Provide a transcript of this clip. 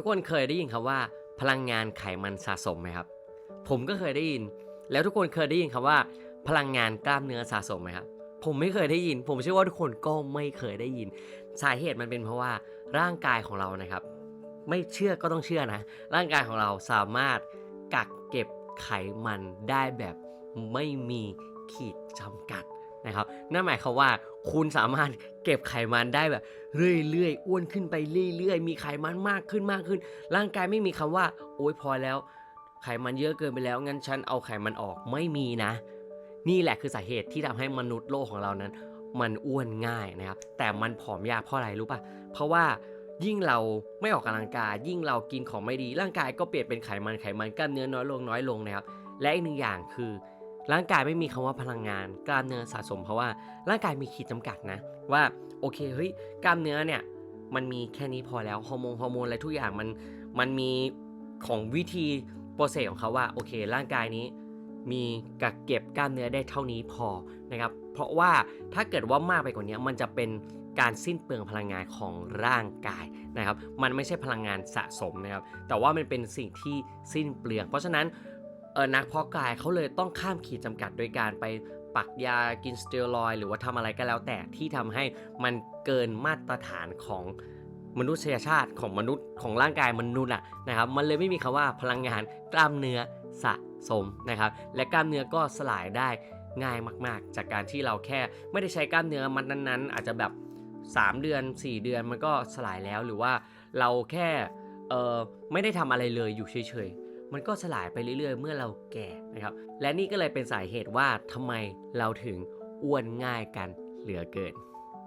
ทุกคนเคยได้ยินคำว่า พลังงานไขมันสะสมไหมครับ ผมก็เคยได้ยิน แล้วทุกคนเคยได้ยินคำว่า พลังงานกล้ามเนื้อสะสมไหมครับ ผมไม่เคยได้ยิน ผมเชื่อว่าทุกคนก็ไม่เคยได้ยิน สาเหตุมันเป็นเพราะว่าร่างกายของเรานะครับ ไม่เชื่อก็ต้องเชื่อนะ ร่างกายของเราสามารถกักเก็บไขมันได้แบบไม่มีขีดจำกัด นะครับนั่นหมายความว่าคุณสามารถเก็บไขมันได้แบบ เรื่อยๆอ้วนขึ้นไปเรื่อยๆ มีไขมันมากขึ้นมากขึ้น ร่างกายไม่มีคำว่า โอ๊ยพอแล้ว ไขมันเยอะเกินไปแล้วงั้นฉันเอาไขมันออกไม่มีนะ นี่แหละคือสาเหตุที่ทำให้มนุษย์โลกของเรานั้น มันอ้วนง่ายนะครับ แต่มันผอมยากเพราะอะไรรู้ปะเพราะว่ายิ่งเราไม่ออกกำลังกาย ยิ่งเรากินของไม่ดี ร่างกายก็เปลี่ยนเป็นไขมันไขมันกล้ามเนื้อน้อยลงน้อยลงนะครับและอีกหนึ่งอย่างคือ ร่างกายไม่มีคำว่าพลังงาน กล้ามเนื้อสะสมเพราะว่าร่างกายมีขีดจำกัดนะ ว่าโอเคเฮ้ยกล้ามเนื้อเนี่ยมันมีแค่นี้พอแล้วฮอร์โมนฮอร์โมนอะไรทุกอย่างมันมันมีของวิธีโปรเซสของเขาว่าโอเค ร่างกายนี้มีกักเก็บกล้ามเนื้อได้เท่านี้พอนะครับเพราะว่าถ้าเกิดว่ามากไปกว่านี้มันจะเป็นการสิ้นเปลืองพลังงานของร่างกายนะครับ มันไม่ใช่พลังงานสะสมนะครับ แต่ว่ามันเป็นสิ่งที่สิ้นเปลือง เพราะฉะนั้น เออนักเพาะกายเขาเลยต้องข้ามขีดจำกัดโดยการไปปักยากินสเตียรอยหรือว่าทำอะไรก็แล้วแต่ที่ทำให้มันเกินมาตรฐานของมนุษยชาติของมนุษย์ของร่างกายมนุษย์อะนะครับ มันเลยไม่มีคำว่าพลังงานกล้ามเนื้อสะสมนะครับ และกล้ามเนื้อก็สลายได้ง่ายมาก ๆ จากการที่เราแค่ไม่ได้ใช้กล้ามเนื้อมันนั้น ๆ อาจจะแบบ 3 เดือน 4 เดือนมันก็สลายแล้วหรือว่าเราแค่เออไม่ได้ทำอะไรเลยอยู่เฉยๆ มันก็สลายไปเรื่อยๆ เมื่อเราแก่นะครับ และนี่ก็เลยเป็นสาเหตุว่าทำไมเราถึงอ้วนง่ายกันเหลือเกิน